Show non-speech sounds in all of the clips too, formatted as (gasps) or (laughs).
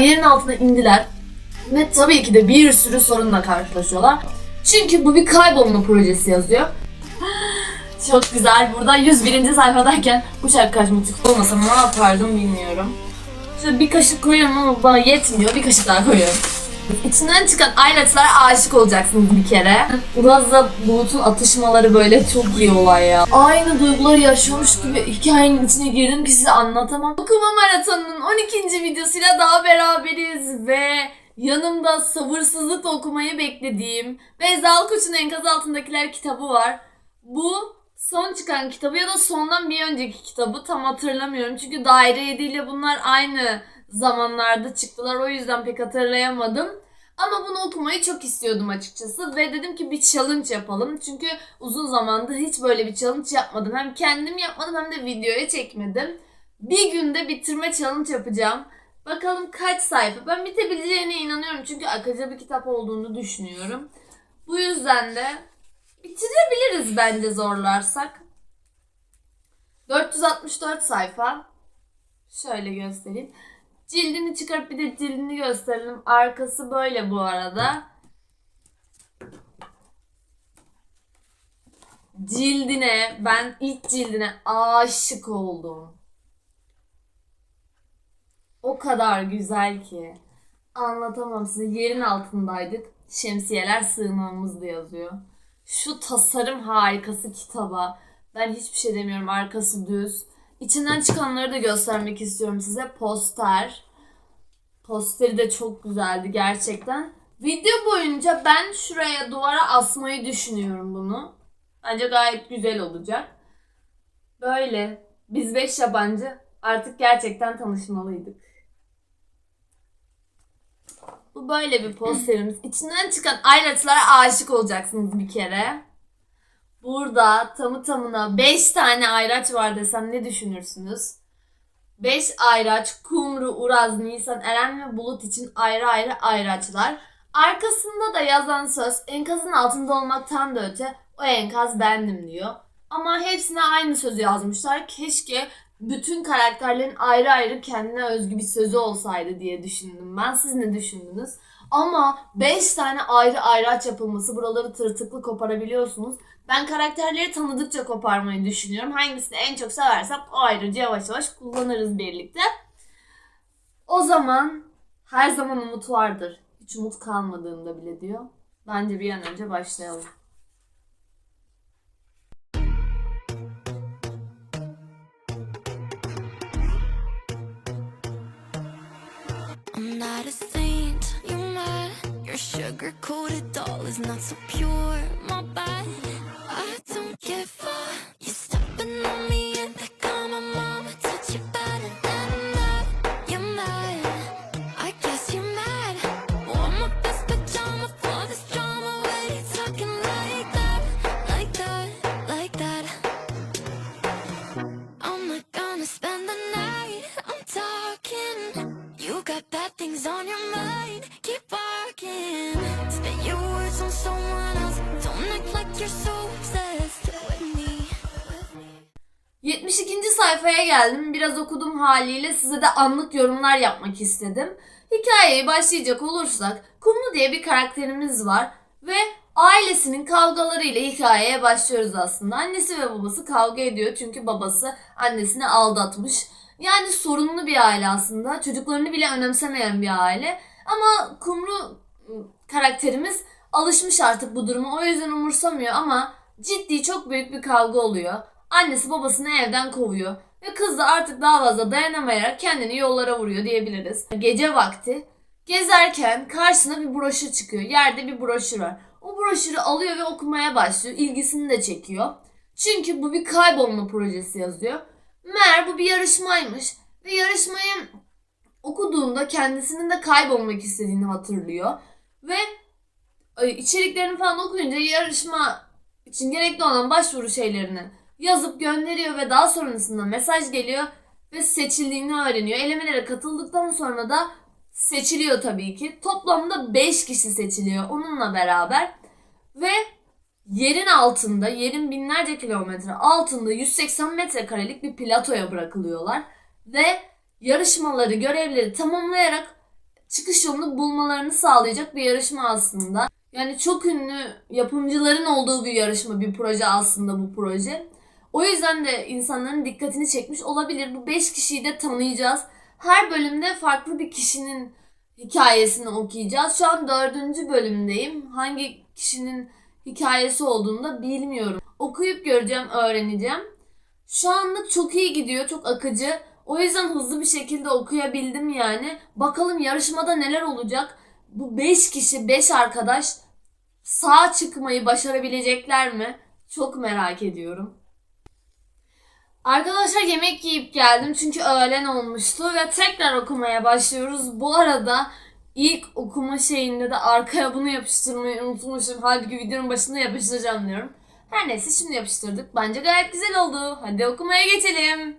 Yerin altına indiler ve tabii ki de bir sürü sorunla karşılaşıyorlar. Çünkü bu bir kaybolma projesi yazıyor. (gasps) Çok güzel. Burada 101. sayfadayken karşıma çıktı olmasa ne yapardım bilmiyorum. Şöyle bir kaşık koyuyorum ama bana yetmiyor. Bir kaşık daha koyuyorum. İçinden çıkan aylaçlara aşık olacaksınız bir kere. Uraz'la Bulut'un atışmaları böyle çok iyi olay ya. Aynı duyguları yaşıyormuş gibi hikayenin içine girdim ki size anlatamam. Okuma maratonunun 12. videosuyla daha beraberiz ve yanımda sabırsızlıkla okumayı beklediğim ve Zal Koç'un enkaz altındakiler kitabı var. Bu son çıkan kitabı ya da sondan bir önceki kitabı tam hatırlamıyorum. Çünkü Daire 7 ile bunlar aynı zamanlarda çıktılar. O yüzden pek hatırlayamadım. Ama bunu okumayı çok istiyordum açıkçası ve dedim ki bir challenge yapalım. Çünkü uzun zamandır hiç böyle bir challenge yapmadım. Hem kendim yapmadım hem de videoya çekmedim. Bir günde bitirme challenge yapacağım. Bakalım kaç sayfa. Ben bitebileceğine inanıyorum çünkü akıcı bir kitap olduğunu düşünüyorum. Bu yüzden de bitirebiliriz bence zorlarsak. 464 sayfa. Şöyle göstereyim. Cildini çıkarıp bir de cildini gösterelim. Arkası böyle bu arada. Cildine, ben ilk cildine aşık oldum. O kadar güzel ki. Anlatamam size. Yerin altındaydık. Şemsiyeler sığınağımızdı yazıyor. Şu tasarım harikası kitaba. Ben hiçbir şey demiyorum. Arkası düz. İçinden çıkanları da göstermek istiyorum size. Poster. Posteri de çok güzeldi gerçekten. Video boyunca ben şuraya duvara asmayı düşünüyorum bunu. Bence gayet güzel olacak. Böyle. Biz beş yabancı artık gerçekten tanışmalıydık. Bu böyle bir posterimiz. İçinden çıkan ayraçlara aşık olacaksınız bir kere. Burada tamı tamına 5 tane ayraç var desem ne düşünürsünüz? 5 ayraç, Kumru, Uraz, Nisan, Eren ve Bulut için ayrı ayrı ayraçlar. Arkasında da yazan söz enkazın altında olmaktan da öte o enkaz bendim diyor. Ama hepsine aynı sözü yazmışlar. Keşke bütün karakterlerin ayrı ayrı kendine özgü bir sözü olsaydı diye düşündüm ben. Siz ne düşündünüz? Ama 5 tane ayrı ayraç yapılması buraları tırtıklı koparabiliyorsunuz. Ben karakterleri tanıdıkça koparmayı düşünüyorum. Hangisini en çok seversem o ayrıca yavaş yavaş kullanırız birlikte. O zaman her zaman umut vardır. Hiç umut kalmadığında bile diyor. Bence bir an önce başlayalım. Sugar coated doll is not so pure, my bad. Sayfaya geldim. Biraz okudum haliyle size de anlık yorumlar yapmak istedim. Hikayeye başlayacak olursak Kumru diye bir karakterimiz var ve ailesinin kavgalarıyla hikayeye başlıyoruz aslında. Annesi ve babası kavga ediyor çünkü babası annesini aldatmış. Yani sorunlu bir aile aslında. Çocuklarını bile önemsemeyen bir aile. Ama Kumru ıı, karakterimiz alışmış artık bu duruma. O yüzden umursamıyor ama ciddi çok büyük bir kavga oluyor. Annesi babasını evden kovuyor. Ve kız da artık daha fazla dayanamayarak kendini yollara vuruyor diyebiliriz. Gece vakti gezerken karşısına bir broşür çıkıyor. Yerde bir broşür var. O broşürü alıyor ve okumaya başlıyor. İlgisini de çekiyor. Çünkü bu bir kaybolma projesi yazıyor. Meğer bu bir yarışmaymış. Ve yarışmayı okuduğunda kendisinin de kaybolmak istediğini hatırlıyor. Ve e, içeriklerini falan okuyunca yarışma için gerekli olan başvuru şeylerini yazıp gönderiyor ve daha sonrasında mesaj geliyor ve seçildiğini öğreniyor. Elemelere katıldıktan sonra da seçiliyor tabii ki. Toplamda 5 kişi seçiliyor onunla beraber ve yerin altında, yerin binlerce kilometre altında 180 metrekarelik bir platoya bırakılıyorlar ve yarışmaları, görevleri tamamlayarak çıkış yolunu bulmalarını sağlayacak bir yarışma aslında. Yani çok ünlü yapımcıların olduğu bir yarışma, bir proje aslında bu proje. O yüzden de insanların dikkatini çekmiş olabilir. Bu 5 kişiyi de tanıyacağız. Her bölümde farklı bir kişinin hikayesini okuyacağız. Şu an dördüncü bölümdeyim. Hangi kişinin hikayesi olduğunu da bilmiyorum. Okuyup göreceğim, öğreneceğim. Şu anlık çok iyi gidiyor, çok akıcı. O yüzden hızlı bir şekilde okuyabildim yani. Bakalım yarışmada neler olacak? Bu 5 kişi, 5 arkadaş sağ çıkmayı başarabilecekler mi? Çok merak ediyorum. Arkadaşlar yemek yiyip geldim çünkü öğlen olmuştu ve tekrar okumaya başlıyoruz. Bu arada ilk okuma şeyinde de arkaya bunu yapıştırmayı unutmuşum. Halbuki videonun başında yapıştıracağım diyorum. Her neyse şimdi yapıştırdık. Bence gayet güzel oldu. Hadi okumaya geçelim.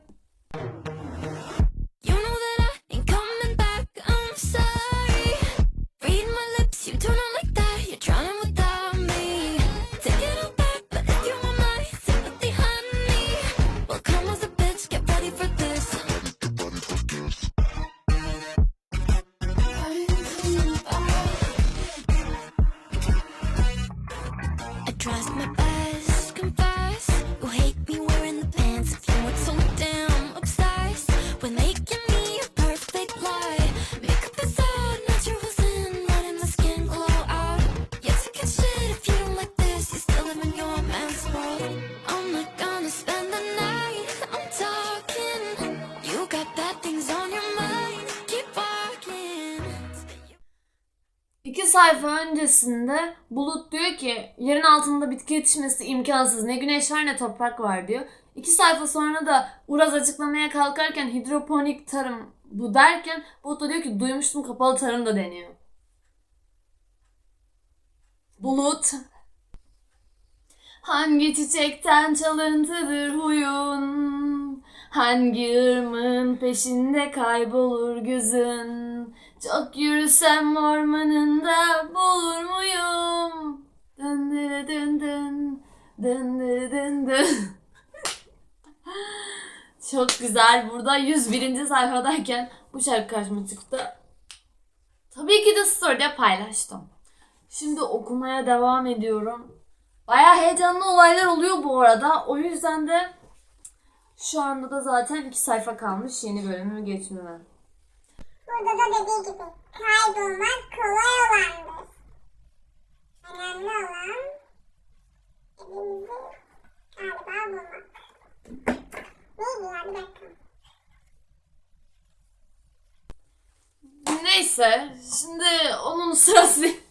Sayfa öncesinde Bulut diyor ki yerin altında bitki yetişmesi imkansız. Ne güneş var ne toprak var diyor. İki sayfa sonra da Uraz açıklamaya kalkarken hidroponik tarım bu derken Bulut da diyor ki duymuştum kapalı tarım da deniyor. Bulut. Hangi çiçekten çalıntıdır huyun? Hangi ırmın peşinde kaybolur gözün? Çok yürüsem ormanında bulur muyum? Dın dın dın dın dın dın dın dın. (laughs) Çok güzel. Burada 101. sayfadayken bu şarkı karşıma çıktı. Tabii ki de story'de paylaştım. Şimdi okumaya devam ediyorum. Baya heyecanlı olaylar oluyor bu arada. O yüzden de şu anda da zaten iki sayfa kalmış yeni bölümü geçmeme. Burada da dediği gibi kaybolmak kolay olandır. Önemli olan evimizi galiba bulmak. Neydi ya bir dakika. Neyse şimdi onun sırası değil.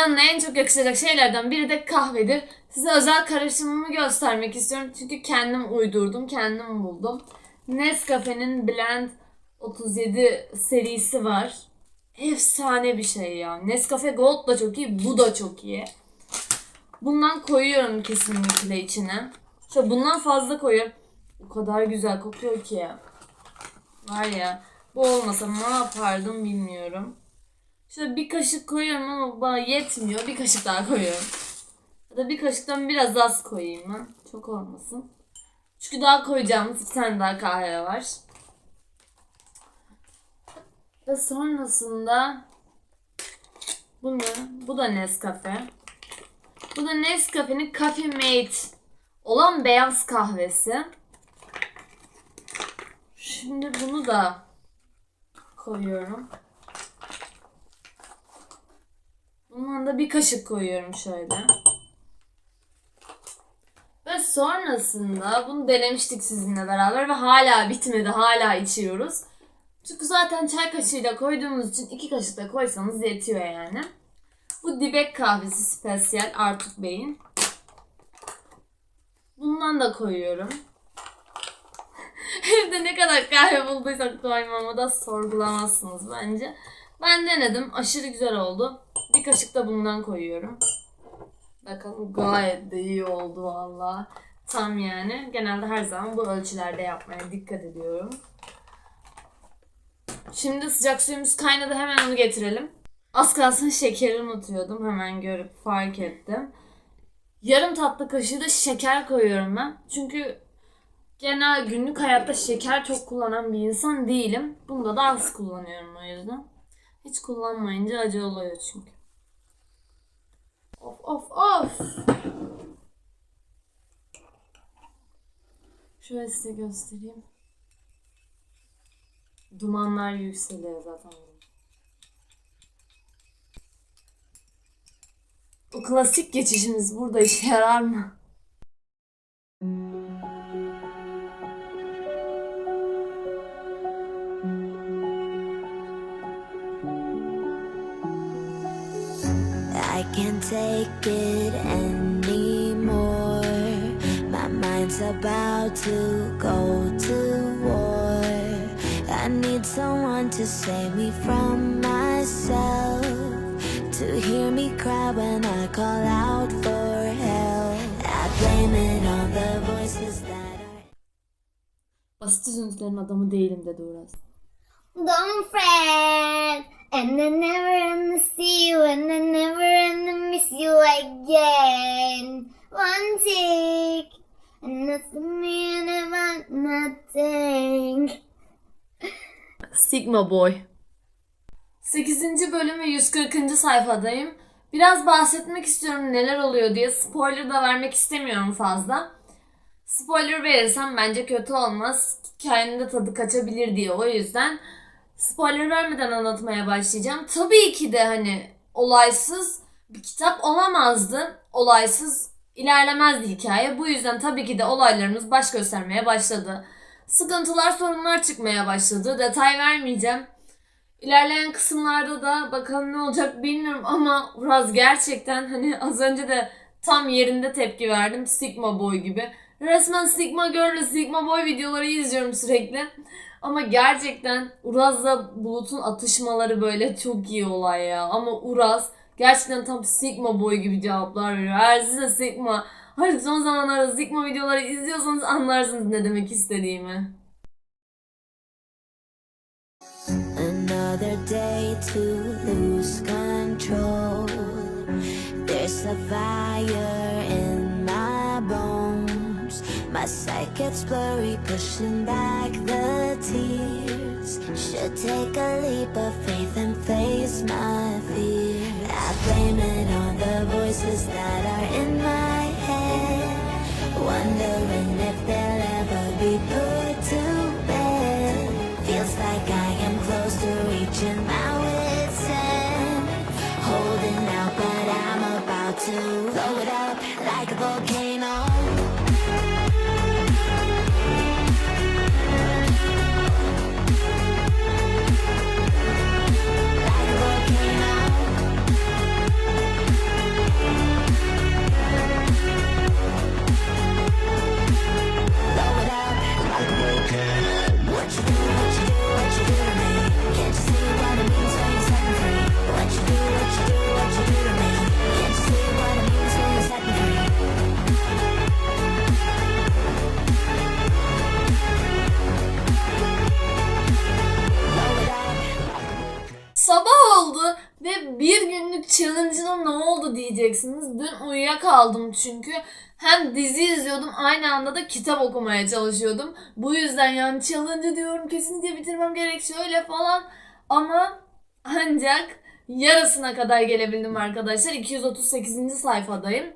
Yanına en çok yakışacak şeylerden biri de kahvedir. Size özel karışımımı göstermek istiyorum. Çünkü kendim uydurdum, kendim buldum. Nescafe'nin Blend 37 serisi var. Efsane bir şey ya. Nescafe Gold da çok iyi, bu da çok iyi. Bundan koyuyorum kesinlikle içine. Şöyle bundan fazla koyuyorum. O kadar güzel kokuyor ki. Var ya. Bu olmasa ne yapardım bilmiyorum. Şöyle bir kaşık koyuyorum ama bana yetmiyor. Bir kaşık daha koyuyorum. Ya da bir kaşıktan biraz az koyayım ben. Çok olmasın. Çünkü daha koyacağımız iki tane daha kahve var. Ve sonrasında bu ne? Bu da Nescafe. Bu da Nescafe'nin Coffee Mate olan beyaz kahvesi. Şimdi bunu da koyuyorum. Bundan da bir kaşık koyuyorum şöyle. Ve sonrasında bunu denemiştik sizinle beraber ve hala bitmedi. Hala içiyoruz. Çünkü zaten çay kaşığıyla koyduğumuz için iki kaşık da koysanız yetiyor yani. Bu dibek kahvesi spesiyel Artuk Bey'in. Bundan da koyuyorum. (laughs) Şimdi ne kadar kahve bulduysak koymamı da sorgulamazsınız bence. Ben denedim. Aşırı güzel oldu. Bir kaşık da bundan koyuyorum. Bakalım gayet de iyi oldu valla. Tam yani. Genelde her zaman bu ölçülerde yapmaya dikkat ediyorum. Şimdi sıcak suyumuz kaynadı. Hemen onu getirelim. Az kalsın şekeri unutuyordum. Hemen görüp fark ettim. Yarım tatlı kaşığı da şeker koyuyorum ben. Çünkü genel günlük hayatta şeker çok kullanan bir insan değilim. Bunda da az kullanıyorum o yüzden. Hiç kullanmayınca acı oluyor çünkü. Of of of. Şöyle size göstereyim. Dumanlar yükseliyor zaten. O klasik geçişimiz burada işe yarar mı? Take it anymore. My mind's about to go to war. I need someone to save me from myself. To hear me cry when I call out for help. I blame it on the voices that are. Basit üzüntülerin adamı değilim dedi Uras. Don't fret, and I never gonna see you, and I never gonna miss you again. One tick, and that's the mean about nothing. Sigma Boy. 8. bölüm ve 140. sayfadayım. Biraz bahsetmek istiyorum neler oluyor diye. Spoiler da vermek istemiyorum fazla. Spoiler verirsem bence kötü olmaz. Hikayenin de tadı kaçabilir diye o yüzden spoiler vermeden anlatmaya başlayacağım. Tabii ki de hani olaysız bir kitap olamazdı. Olaysız ilerlemezdi hikaye. Bu yüzden tabii ki de olaylarımız baş göstermeye başladı. Sıkıntılar, sorunlar çıkmaya başladı. Detay vermeyeceğim. İlerleyen kısımlarda da bakalım ne olacak bilmiyorum ama Uraz gerçekten hani az önce de tam yerinde tepki verdim. Sigma Boy gibi. Resmen Sigma Girl, Sigma Boy videoları izliyorum sürekli. Ama gerçekten Uraz'la Bulut'un atışmaları böyle çok iyi olay ya. Ama Uraz gerçekten tam Sigma Boy gibi cevaplar veriyor. Eğer siz de Sigma, artık son zamanlarda Sigma videoları izliyorsanız anlarsınız ne demek istediğimi. Another day to lose control. There's a fire My sight gets blurry, pushing back the tears. Should take a leap of faith and face my fear. I blame it on the voices that are in my head. Wondering if they'll ever be put to bed. Feels like I am close to reaching my wit's end. Holding out, but I'm about to blow it up like a volcano. Uyuyakaldım çünkü. Hem dizi izliyordum aynı anda da kitap okumaya çalışıyordum. Bu yüzden yani challenge diyorum kesinlikle bitirmem gerek şöyle falan. Ama ancak yarısına kadar gelebildim arkadaşlar. 238. sayfadayım.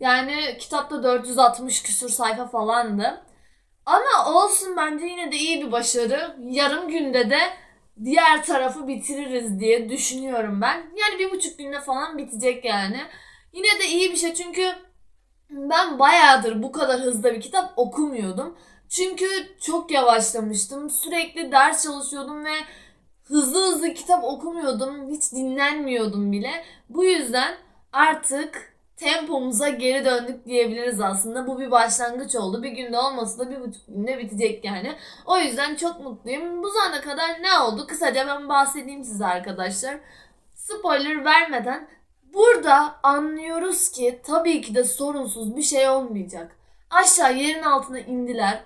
Yani kitapta 460 küsur sayfa falandı. Ama olsun bence yine de iyi bir başarı. Yarım günde de diğer tarafı bitiririz diye düşünüyorum ben. Yani bir buçuk günde falan bitecek yani. Yine de iyi bir şey çünkü ben bayağıdır bu kadar hızlı bir kitap okumuyordum. Çünkü çok yavaşlamıştım. Sürekli ders çalışıyordum ve hızlı hızlı kitap okumuyordum. Hiç dinlenmiyordum bile. Bu yüzden artık tempomuza geri döndük diyebiliriz aslında. Bu bir başlangıç oldu. Bir günde olmasa da bir buçuk günde bitecek yani. O yüzden çok mutluyum. Bu zamana kadar ne oldu? Kısaca ben bahsedeyim size arkadaşlar. Spoiler vermeden burada anlıyoruz ki tabii ki de sorunsuz bir şey olmayacak. Aşağı yerin altına indiler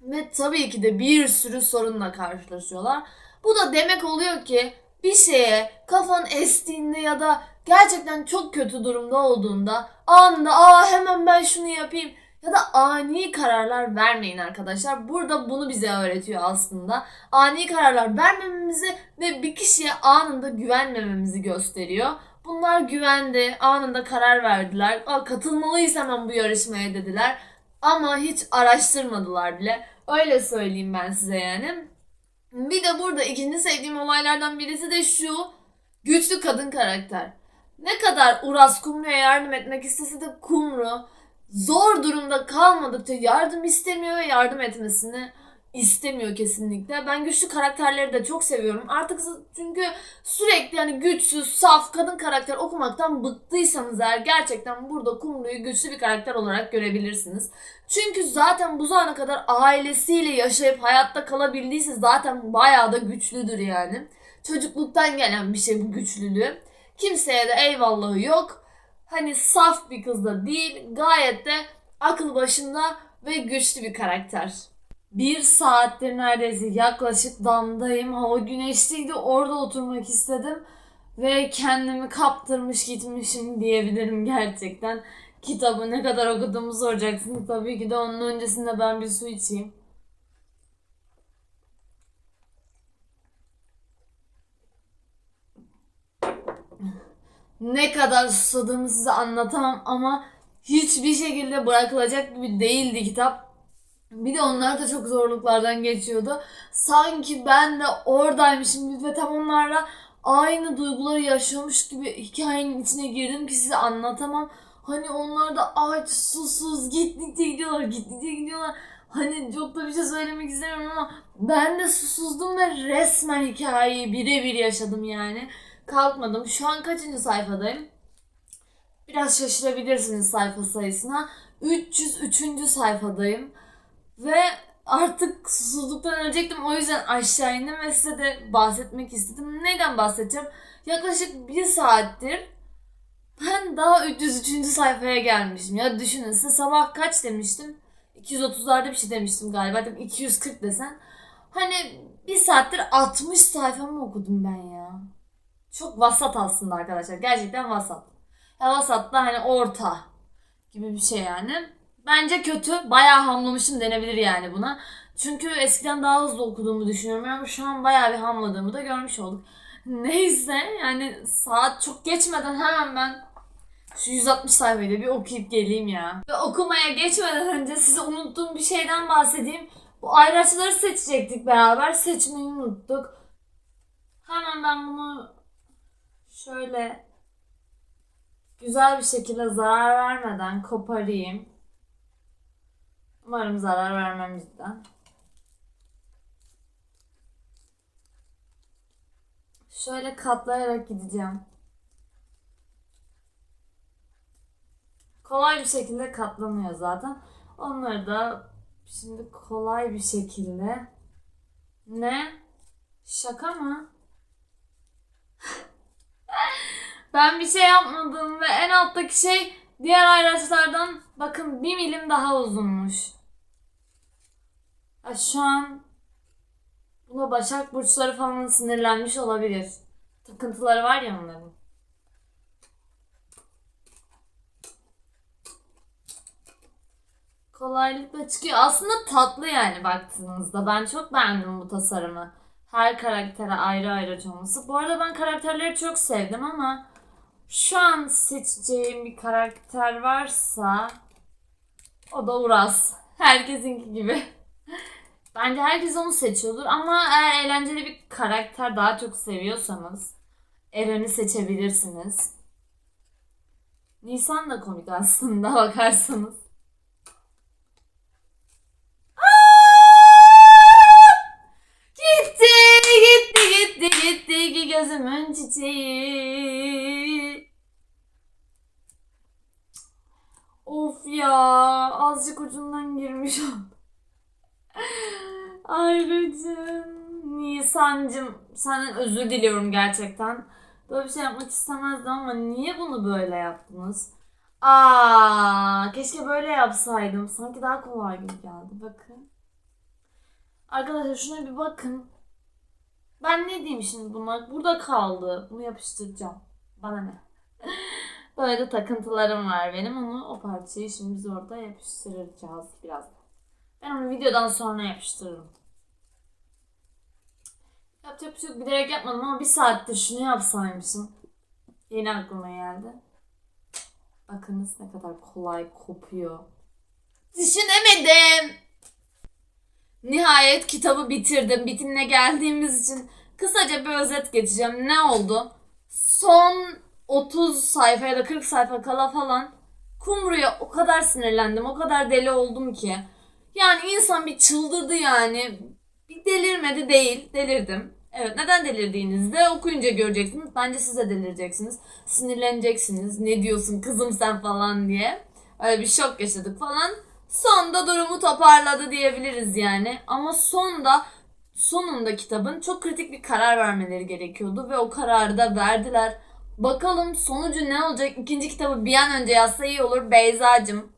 ve tabii ki de bir sürü sorunla karşılaşıyorlar. Bu da demek oluyor ki bir şeye kafan estiğinde ya da gerçekten çok kötü durumda olduğunda anında aa hemen ben şunu yapayım ya da ani kararlar vermeyin arkadaşlar. Burada bunu bize öğretiyor aslında. Ani kararlar vermememizi ve bir kişiye anında güvenmememizi gösteriyor. Bunlar güvendi, anında karar verdiler. Aa, katılmalıyız hemen bu yarışmaya dediler. Ama hiç araştırmadılar bile. Öyle söyleyeyim ben size yani. Bir de burada ikinci sevdiğim olaylardan birisi de şu. Güçlü kadın karakter. Ne kadar Uras Kumru'ya yardım etmek istese de Kumru zor durumda kalmadıkça yardım istemiyor ve yardım etmesini istemiyor kesinlikle. Ben güçlü karakterleri de çok seviyorum. Artık çünkü sürekli yani güçsüz, saf kadın karakter okumaktan bıktıysanız eğer gerçekten burada Kumru'yu güçlü bir karakter olarak görebilirsiniz. Çünkü zaten bu zamana kadar ailesiyle yaşayıp hayatta kalabildiyse zaten bayağı da güçlüdür yani. Çocukluktan gelen bir şey bu güçlülüğü. Kimseye de eyvallahı yok. Hani saf bir kız da değil. Gayet de akıl başında ve güçlü bir karakter. Bir saattir neredeyse yaklaşık damdayım. Hava güneşliydi. Orada oturmak istedim. Ve kendimi kaptırmış gitmişim diyebilirim gerçekten. Kitabı ne kadar okuduğumu soracaksınız. Tabii ki de onun öncesinde ben bir su içeyim. Ne kadar susadığımı size anlatamam ama hiçbir şekilde bırakılacak gibi değildi kitap. Bir de onlar da çok zorluklardan geçiyordu. Sanki ben de oradaymışım ve tam onlarla aynı duyguları yaşıyormuş gibi hikayenin içine girdim ki size anlatamam. Hani onlar da aç, susuz, gittikçe gidiyorlar, gittikçe gidiyorlar. Hani çok da bir şey söylemek istemiyorum ama ben de susuzdum ve resmen hikayeyi birebir yaşadım yani. Kalkmadım. Şu an kaçıncı sayfadayım? Biraz şaşırabilirsiniz sayfa sayısına. 303. sayfadayım. Ve artık susuzluktan ölecektim. O yüzden aşağı indim ve size de bahsetmek istedim. Neyden bahsedeceğim? Yaklaşık bir saattir ben daha 303. sayfaya gelmişim. Ya düşünün size sabah kaç demiştim? 230'larda bir şey demiştim galiba. Dedim 240 desen. Hani bir saattir 60 sayfa mı okudum ben ya? Çok vasat aslında arkadaşlar. Gerçekten vasat. Ya vasat da hani orta gibi bir şey yani. Bence kötü. Bayağı hamlamışım denebilir yani buna. Çünkü eskiden daha hızlı okuduğumu düşünüyorum ama şu an bayağı bir hamladığımı da görmüş olduk. (laughs) Neyse yani saat çok geçmeden hemen ben şu 160 sayfayı da bir okuyup geleyim ya. Ve okumaya geçmeden önce size unuttuğum bir şeyden bahsedeyim. Bu ayraçları seçecektik beraber. Seçmeyi unuttuk. Hemen ben bunu şöyle güzel bir şekilde zarar vermeden koparayım. Umarım zarar vermem cidden. Şöyle katlayarak gideceğim. Kolay bir şekilde katlanıyor zaten. Onları da şimdi kolay bir şekilde ne? Şaka mı? (laughs) ben bir şey yapmadım ve en alttaki şey diğer ayraçlardan bakın bir milim daha uzunmuş. Ya şu an buna Başak Burçları falan sinirlenmiş olabilir. Takıntıları var ya onların. Kolaylıkla çıkıyor. Aslında tatlı yani baktığınızda. Ben çok beğendim bu tasarımı. Her karaktere ayrı ayrı olması. Bu arada ben karakterleri çok sevdim ama şu an seçeceğim bir karakter varsa o da Uras. Herkesinki gibi. Bence herkes onu seçiyordur ama eğer eğlenceli bir karakter daha çok seviyorsanız Eren'i seçebilirsiniz. Nisan da komik aslında (laughs) bakarsanız. Gitti gitti gitti gitti ki gözümün çiçeği. Of ya azıcık ucundan girmiş (laughs) Ayrıcım. Nisan'cım senden özür diliyorum gerçekten. Böyle bir şey yapmak istemezdim ama niye bunu böyle yaptınız? Aa, keşke böyle yapsaydım. Sanki daha kolay gibi geldi. Bakın. Arkadaşlar şuna bir bakın. Ben ne diyeyim şimdi buna? Burada kaldı. Bunu yapıştıracağım. Bana ne? (laughs) Böyle de takıntılarım var benim. Onu o parçayı şimdi biz orada yapıştıracağız birazdan. Ben onu videodan sonra yapıştırırım. Yapacak bir şey yok. Bilerek yapmadım ama bir saattir şunu yapsaymışım. Yeni aklıma geldi. Bakınız ne kadar kolay kopuyor. Düşünemedim. Nihayet kitabı bitirdim. Bitimine geldiğimiz için kısaca bir özet geçeceğim. Ne oldu? Son 30 sayfa ya da 40 sayfa kala falan Kumru'ya o kadar sinirlendim, o kadar deli oldum ki. Yani insan bir çıldırdı yani. Bir delirmedi değil, delirdim. Evet neden delirdiğinizde okuyunca göreceksiniz. Bence siz de delireceksiniz. Sinirleneceksiniz. Ne diyorsun kızım sen falan diye. Öyle bir şok yaşadık falan. Sonda durumu toparladı diyebiliriz yani. Ama sonda sonunda kitabın çok kritik bir karar vermeleri gerekiyordu ve o kararı da verdiler. Bakalım sonucu ne olacak? İkinci kitabı bir an önce yazsa iyi olur Beyza'cım.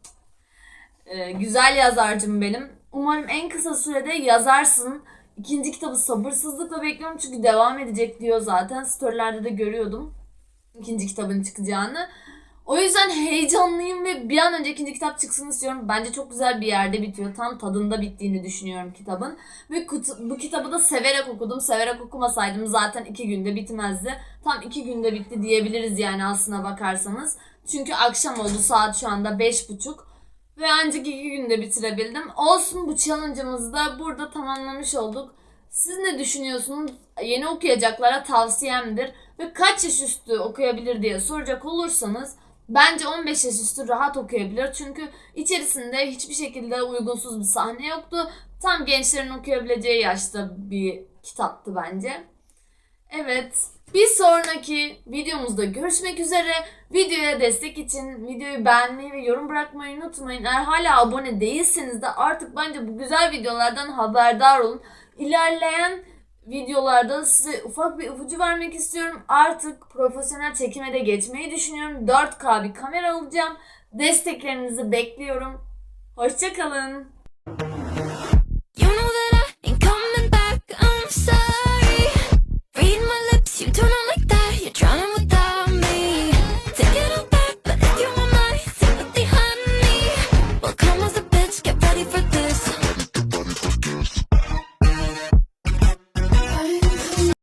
Ee, güzel yazarcım benim. Umarım en kısa sürede yazarsın. İkinci kitabı sabırsızlıkla bekliyorum çünkü devam edecek diyor zaten. Storylerde de görüyordum ikinci kitabın çıkacağını. O yüzden heyecanlıyım ve bir an önce ikinci kitap çıksın istiyorum. Bence çok güzel bir yerde bitiyor. Tam tadında bittiğini düşünüyorum kitabın. Ve bu kitabı da severek okudum. Severek okumasaydım zaten iki günde bitmezdi. Tam iki günde bitti diyebiliriz yani aslına bakarsanız. Çünkü akşam oldu saat şu anda beş buçuk. Ve ancak iki günde bitirebildim. Olsun bu challenge'ımızı da burada tamamlamış olduk. Siz ne düşünüyorsunuz? Yeni okuyacaklara tavsiyemdir. Ve kaç yaş üstü okuyabilir diye soracak olursanız bence 15 yaş üstü rahat okuyabilir. Çünkü içerisinde hiçbir şekilde uygunsuz bir sahne yoktu. Tam gençlerin okuyabileceği yaşta bir kitaptı bence. Evet. Bir sonraki videomuzda görüşmek üzere. Videoya destek için videoyu beğenmeyi ve yorum bırakmayı unutmayın. Eğer hala abone değilseniz de artık bence bu güzel videolardan haberdar olun. İlerleyen videolarda size ufak bir ipucu vermek istiyorum. Artık profesyonel çekime de geçmeyi düşünüyorum. 4K bir kamera alacağım. Desteklerinizi bekliyorum. Hoşçakalın.